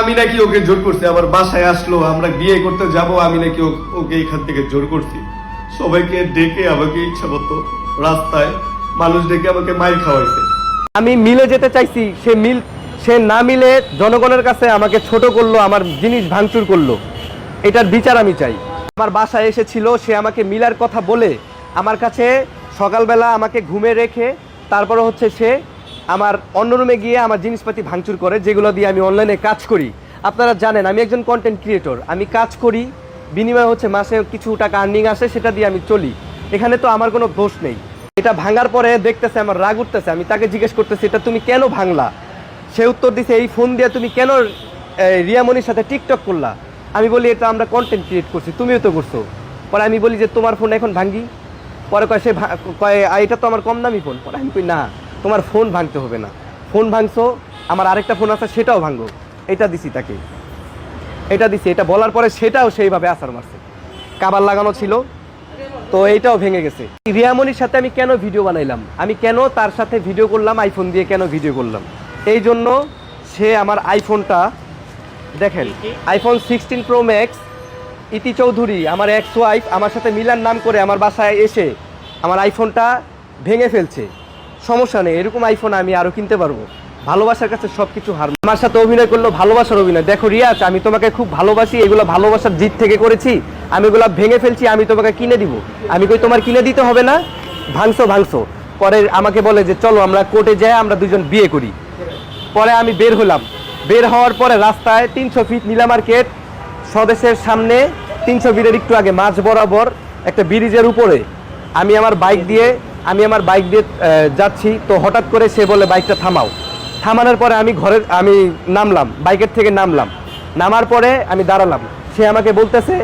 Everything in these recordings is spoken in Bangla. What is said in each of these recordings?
আমি নাকি ওকে জোর করছি আমার বাসায় আসলো, আমরা বিয়ে করতে যাব, আমি নাকি ওকে এখান থেকে জোর করছি। সবাইকে ডেকে আমাকে ইচ্ছা মতো রাস্তায় মানুষ ডেকে আমাকে মাইর খাওয়াইছে। আমি মিলে যেতে চাইছি, সে মিল সে না মিলে জনগণের কাছে আমাকে ছোট করল, আমার জিনিস ভাঙচুর করল। এটার বিচার আমি চাই। আমার বাসায় এসেছিল, সে আমাকে মিলার কথা বলে, আমার কাছে সকালবেলা আমাকে ঘুমে রেখে, তারপরে হচ্ছে সে আমার অন্য রুমে গিয়ে আমার জিনিসপাতি ভাঙচুর করে, যেগুলো দিয়ে আমি অনলাইনে কাজ করি। আপনারা জানেন, আমি একজন কন্টেন্ট ক্রিয়েটর আমি কাজ করি, বিনিময় হচ্ছে মাসে কিছু টাকা আর্নিং আসে, সেটা দিয়ে আমি চলি। এখানে তো আমার কোনো দোষ নেই। এটা ভাঙার পরে দেখতেছে, আমার রাগ উঠতেছে। আমি তাকে জিজ্ঞেস করতেছি, এটা তুমি কেন ভাঙলা? সে উত্তর দিছে, এই ফোন দিয়ে তুমি কেন রিয়ামনির সাথে টিকটক করলা? আমি বলি, এটা আমরা কন্টেন্ট ক্রিয়েট করছি, তুমিও তো করছ। পরে আমি বলি যে, তোমার ফোন এখন ভাঙ্গি? পরে কয়, সে কয় এটা তো আমার কম দামি ফোন পরে আমি কই, না। তোমার ফোন ভাঙতে হবে না। ফোন ভাঙছো, আমার আরেকটা ফোন আছে, সেটাও ভাঙো। এটা দিছি তাকে। এটা দিছি, এটা বলার পরে সেটাও সেইভাবে আসার মারছে। কাবার লাগানো ছিল, তো এইটাও ভেঙে গেছে। রিয়ামনির সাথে আমি কেন ভিডিও বানাইলাম? আমি কেন তার সাথে ভিডিও করলাম আইফোন দিয়ে কেন ভিডিও করলাম? এই জন্য সে আমার আইফোনটা দেখেন আইফোন সিক্সটিন প্রো ম্যাক্স ইতি চৌধুরী, আমার এক্স ওয়াইফ আমার সাথে মিলার নাম করে আমার বাসায় এসে আমার আইফোনটা ভেঙে ফেলছে। সমস্যা নেই, এরকম আইফোন আমি আরও কিনতে পারব। ভালোবাসার কাছে সব কিছু হার আমার সাথে অভিনয় করল, ভালোবাসার অভিনয়। দেখো রিয়াজ, আমি তোমাকে খুব ভালোবাসি, এগুলো ভালোবাসার জিত থেকে করেছি, আমি এগুলো ভেঙে ফেলছি, আমি তোমাকে কিনে দিব। আমি কই তোমার কিনে দিতে হবে না? ভাঙছো ভাঙছো। পরে আমাকে বলে যে, চলো, আমরা কোর্টে যাই, আমরা দুজন বিয়ে করি। পরে আমি বের হলাম। বের হওয়ার পরে রাস্তায় তিনশো ফিট নীলা মার্কেট, স্বদেশের সামনে তিনশো ফিটের একটু আগে, মাঝ বরাবর একটা ব্রিজের উপরে। আমি আমার বাইক দিয়ে আমি আমার বাইক দিয়ে যাচ্ছি। তো হঠাৎ করে সে বলে বাইকটা থামাও। থামানোর পরে আমি ঘরের আমি নামলাম, বাইকের থেকে নামলাম। নামার পরে আমি দাঁড়ালাম। সে আমাকে বলতেছে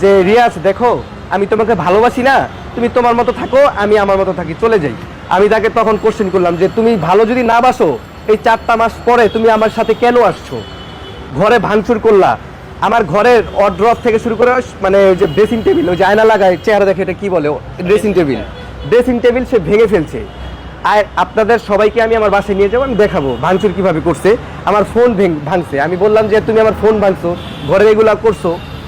যে, রিয়াজ, দেখো, আমি তোমাকে ভালোবাসি না। তুমি তোমার মতো থাকো, আমি আমার মতো থাকি, চলে যাই। আমি তাকে তখন কোশ্চেন করলাম যে, তুমি ভালো যদি না বাসো, এই চারটা মাস পরে তুমি আমার সাথে কেন আসছো? ঘরে ভাঙচুর করলা। আমার ঘরের অড্রপ থেকে শুরু করে মানে ওই যে ড্রেসিং টেবিল ওই যে আয়না লাগায়, চেহারা দেখে এটা কি বলে ড্রেসিং টেবিল ড্রেসিং টেবিল সে ভেঙে ফেলছে। আর আপনাদের সবাইকে আমি আমার বাসায় নিয়ে যাব, আমি দেখাবো ভাঙচুর কীভাবে করছে। আমার ফোন ভেঙ- ভাঙছে। আমি বললাম যে, তুমি আমার ফোন ভাঙছো, ঘরে এগুলা করছ,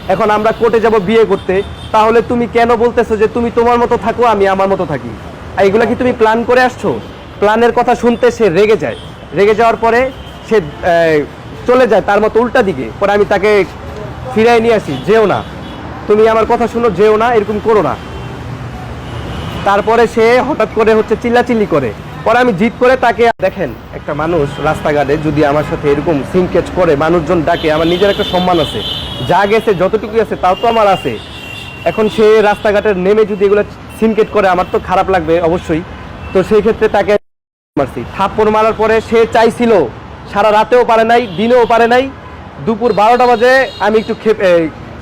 এখন আমরা কোর্টে যাব বিয়ে করতে। তাহলে তুমি কেন বলতেছো যে, তুমি তোমার মতো থাকো, আমি আমার মতো থাকি? আর এগুলা কি তুমি প্ল্যান করে আসছো? প্ল্যানের কথা শুনতে সে রেগে যায়। রেগে যাওয়ার পরে সে চলে যায় তার মতো উল্টা দিকে। পরে আমি তাকে ফিরাই নিয়ে আসি, যেও না। তুমি আমার কথা শুনো, যেও না, এরকম করো না। তারপরে সে হঠাৎ করে হচ্ছে চিল্লাচিল্লি করে। পরে আমি জিত করে তাকে, দেখেন, একটা মানুষ রাস্তাঘাটে যদি আমার সাথে এরকম সিনকেচ করে, মানুষজন ডাকে, আমার নিজের একটা সম্মান আছে। যা গেছে যতটুকু আছে, তাও তো আমার আছে। এখন সে রাস্তাঘাটের নেমে যদি এগুলো সিনকেট করে, আমার তো খারাপ লাগবে অবশ্যই। তো সেই ক্ষেত্রে তাকে মারছি। থাপ্পড় মারার পরে সে চাইছিল, সারা রাতেও পারে নাই, দিনেও পারে নাই। দুপুর বারোটা বাজে, আমি একটু খেপে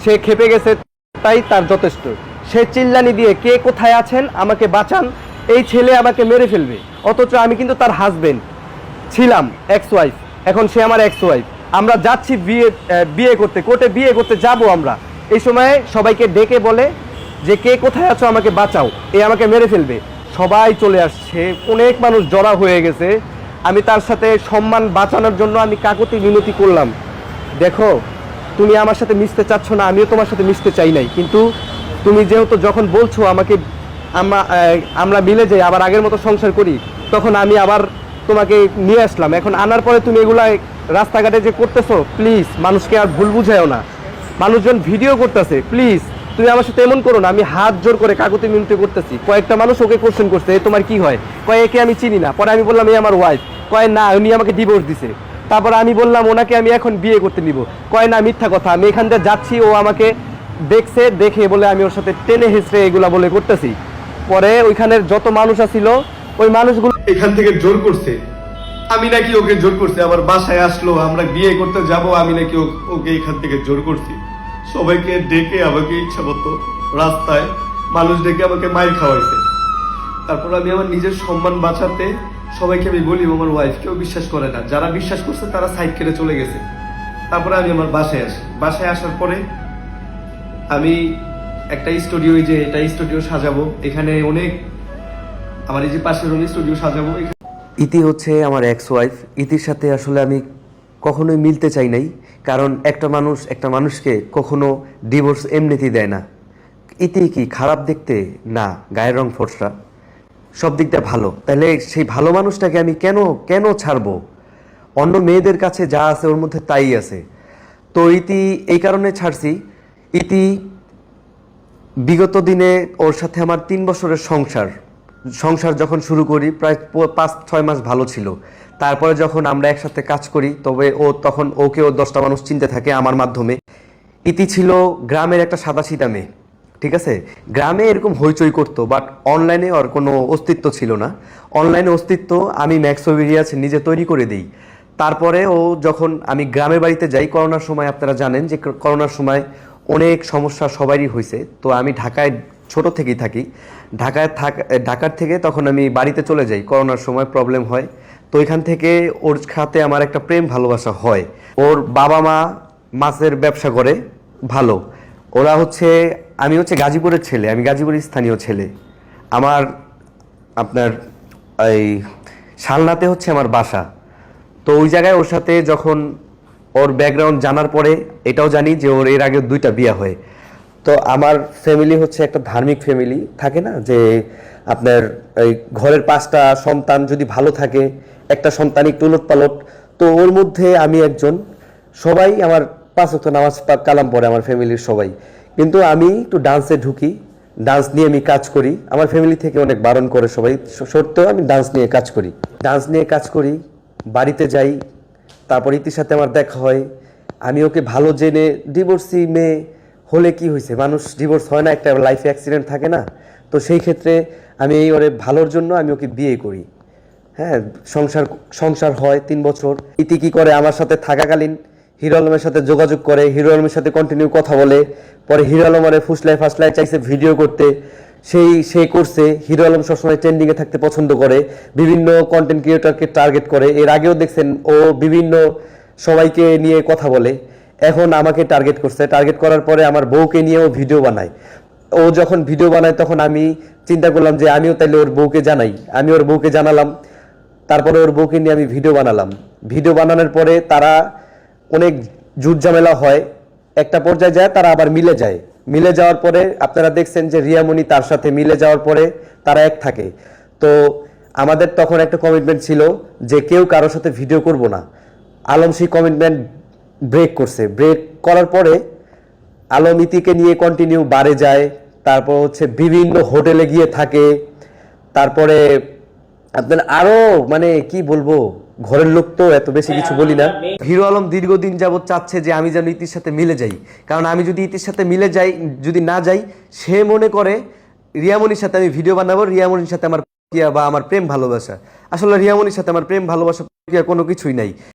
সে খেপে গেছে, তাই তার যথেষ্ট। সে চিল্লানি দিয়ে কে কোথায় আছেন, আমাকে বাঁচান, এই ছেলে আমাকে মেরে ফেলবে। অথচ আমি কিন্তু তার হাজবেন্ড ছিলাম এক্স ওয়াইফ এখন সে আমার এক্স ওয়াইফ আমরা যাচ্ছি বিয়ে বিয়ে করতে, কোর্টে বিয়ে করতে যাব আমরা। এই সময় সবাইকে ডেকে বলে যে, কে কোথায় আছো, আমাকে বাঁচাও। এ আমাকে মেরে ফেলবে। সবাই চলে আসছে। অনেক মানুষ জড়া হয়ে গেছে। আমি তার সাথে সম্মান বাঁচানোর জন্য আমি কাকতি মিনতি করলাম। দেখো, তুমি আমার সাথে মিশতে চাচ্ছ না, আমিও তোমার সাথে মিশতে চাই নাই। কিন্তু তুমি যেহেতু যখন বলছো আমাকে আমা- আমরা মিলে যাই, আবার আগের মতো সংসার করি, তখন আমি আবার তোমাকে নিয়ে আসলাম। এখন আনার পরে তুমি এগুলা রাস্তাঘাটে যে করতেছো প্লিজ মানুষকে আর ভুল বুঝায়ও না। মানুষজন ভিডিও করতেছে প্লিজ তুমি আমার সাথে এমন করো না, আমি হাত জোর করে কাগতে মিনতি করতেছি। কয়েকটা মানুষ ওকে কোশ্চেন করছে, "এ, তোমার কি হয়? কয়, একে আমি চিনি না। পরে আমি বললাম এই আমার ওয়াইফ কয়, না, উনি আমাকে ডিভোর্স দিছে। তারপর আমি বললাম, ওনাকে আমি এখন বিয়ে করতে নিব। কয়, না, মিথ্যা কথা, আমি এখান থেকে যাচ্ছি, ও আমাকে দেখছে, দেখে বলে আমি ওর সাথে টেনে হেসড়ে এগুলা বলে করতেছি। পরে ওইখানের যত মানুষ আছিল, ওই মানুষগুলো এখান থেকে জোর করছে। আমি নাকি ওকে জোর করছি আমার বাসায় আসলো, আমরা বিয়ে করতে যাব, আমি নাকি ওকে এখান থেকে জোর করছি। সবাইকে ডেকে আমাকে ইচ্ছা মতো রাস্তায় মানুষ ডেকে আমাকে মাইর খাওয়াইছে। তারপর আমি আমার নিজের সম্মান বাঁচাতে সবাইকে আমি বলি আমার ওয়াইফ কেউ বিশ্বাস করে না। যারা বিশ্বাস করছে, তারা সাইড কেটে চলে গেছে। তারপরে আমি আমার বাসায় আসি। বাসায় আসার পরে আমি একটা স্টুডিও যে, এটা স্টুডিও সাজাবো। এখানে অনেক, আমার এই যে পাশের রুমে স্টুডিও সাজাবো। ইতি হচ্ছে আমার এক্স ওয়াইফ ইতির সাথে আসলে আমি কখনোই মিলতে চাই নাই, কারণ একটা মানুষ, একটা মানুষকে কখনো ডিভোর্স এমনিতেই দেয় না। ইতি কি খারাপ দেখতে? না, গায়ের রং ফোসরা সব দিকটা ভালো। তাহলে সেই ভালো মানুষটাকে আমি কেন কেন ছাড়বো? অন্য মেয়েদের কাছে যা আছে, ওর মধ্যে তাই আছে। তো ইতি এই কারণে ছাড়ছি ইতি বিগত দিনে ওর সাথে আমার তিন বছরের সংসার সংসার যখন শুরু করি, প্রায় পাঁচ, ছয় মাস ভালো ছিল। তারপরে যখন আমরা একসাথে কাজ করি, তবে ও তখন ওকে ও দশটা মানুষ চিনতে থাকে আমার মাধ্যমে। ইতি ছিল গ্রামের একটা সাদা সিধা মেয়ে, ঠিক আছে? গ্রামে এরকম হইচই করতো বাট অনলাইনে ওর কোনো অস্তিত্ব ছিল না। অনলাইনে অস্তিত্ব, আমি ম্যাক্সোভিরিয়াস নিজে তৈরি করে দিই। তারপরে ও যখন আমি গ্রামের বাড়িতে যাই, করোনার সময় আপনারা জানেন যে করোনার সময় অনেক সমস্যা সবারই হয়েছে। তো আমি ঢাকায় ছোট থেকেই থাকি। ঢাকায় থাক ঢাকার থেকে তখন আমি বাড়িতে চলে যাই। করোনার সময় প্রবলেম হয়। তো এখান থেকে ওর সাথে আমার একটা প্রেম ভালোবাসা হয়। ওর বাবা মা মাছের ব্যবসা করে। ভালো। ওরা হচ্ছে, আমি হচ্ছে গাজীপুরের ছেলে। আমি গাজীপুরের স্থানীয় ছেলে। আমার, আপনার, এই শালনাতে হচ্ছে আমার বাসা। তো ওই জায়গায় ওর সাথে যখন ওর ব্যাকগ্রাউন্ড জানার পরে এটাও জানি যে ওর এর আগে দুইটা বিয়ে হয়। তো আমার ফ্যামিলি হচ্ছে একটা ধার্মিক ফ্যামিলি থাকে না? যে আপনার এই ঘরের পাঁচটা সন্তান যদি ভালো থাকে, একটা সন্তান একটু উলট পালট তো ওর মধ্যে আমি একজন। সবাই আমার পাঁচ ওয়াক্ত নামাজ কালাম পড়ে আমার ফ্যামিলির সবাই। কিন্তু আমি একটু ডান্সে ঢুকি ডান্স নিয়ে আমি কাজ করি। আমার ফ্যামিলি থেকে অনেক বারণ করে সবাই। সত্ত্বেও আমি ডান্স নিয়ে কাজ করি। ডান্স নিয়ে কাজ করি, বাড়িতে যাই তারপর ইতির সাথে আমার দেখা হয়। আমি ওকে ভালো জেনে ডিভোর্সি মেয়ে হলে কি হয়েছে? মানুষ ডিভোর্স হয় না, একটা লাইফে অ্যাক্সিডেন্ট থাকে না। তো সেই ক্ষেত্রে আমি এই ওরে ভালোর জন্য আমি ওকে বিয়ে করি। হ্যাঁ সংসার সংসার হয় তিন বছর। ইতি কি করে? আমার সাথে থাকাকালীন হিরো আলমের সাথে যোগাযোগ করে, হিরো আলমের সাথে কন্টিনিউ কথা বলে। পরে হিরো আলমারে ফুসলাই ফাসলাই চাইছে ভিডিও করতে। সেই সে করছে হিরো আলম সবসময় ট্রেন্ডিংয়ে থাকতে পছন্দ করে, বিভিন্ন কন্টেন্ট ক্রিয়েটরকে টার্গেট করে। এর আগেও দেখছেন, ও বিভিন্ন সবাইকে নিয়ে কথা বলে। এখন আমাকে টার্গেট করছে। টার্গেট করার পরে আমার বউকে নিয়েও ভিডিও বানায়। ও যখন ভিডিও বানায়, তখন আমি চিন্তা করলাম যে আমিও তাইলে ওর বউকে জানাই। আমি ওর বউকে জানালাম। তারপরে ওর বউকে নিয়ে আমি ভিডিও বানালাম। ভিডিও বানানোর পরে তারা অনেক জুট ঝামেলা হয়। একটা পর্যায়ে যায়, তারা আবার মিলে যায়। মিলে যাওয়ার পরে আপনারা দেখছেন যে রিয়ামণি তার সাথে মিলে যাওয়ার পরে তারা এক থাকে। তো আমাদের তখন একটা কমিটমেন্ট ছিল যে কেউ কারোর সাথে ভিডিও করব না। আলম সেই কমিটমেন্ট ব্রেক করছে। ব্রেক করার পরে আলম ইতিকে নিয়ে কন্টিনিউ বারে যায়, তারপর হচ্ছে বিভিন্ন হোটেলে গিয়ে থাকে। তারপরে আপনার আরও মানে কি বলব? ঘরের লোক তো এত বেশি কিছু বলি না। হিরো আলম দীর্ঘদিন যাবৎ চাচ্ছে যে আমি যেন ইতির সাথে মিলে যাই। কারণ আমি যদি ইতির সাথে মিলে যাই যদি না যাই সে মনে করে রিয়ামনির সাথে আমি ভিডিও বানাবো রিয়ামনির সাথে আমার প্রক্রিয়া বা আমার প্রেম ভালোবাসা। আসলে রিয়ামনির সাথে আমার প্রেম ভালোবাসা প্রক্রিয়া কোনো কিছুই নাই।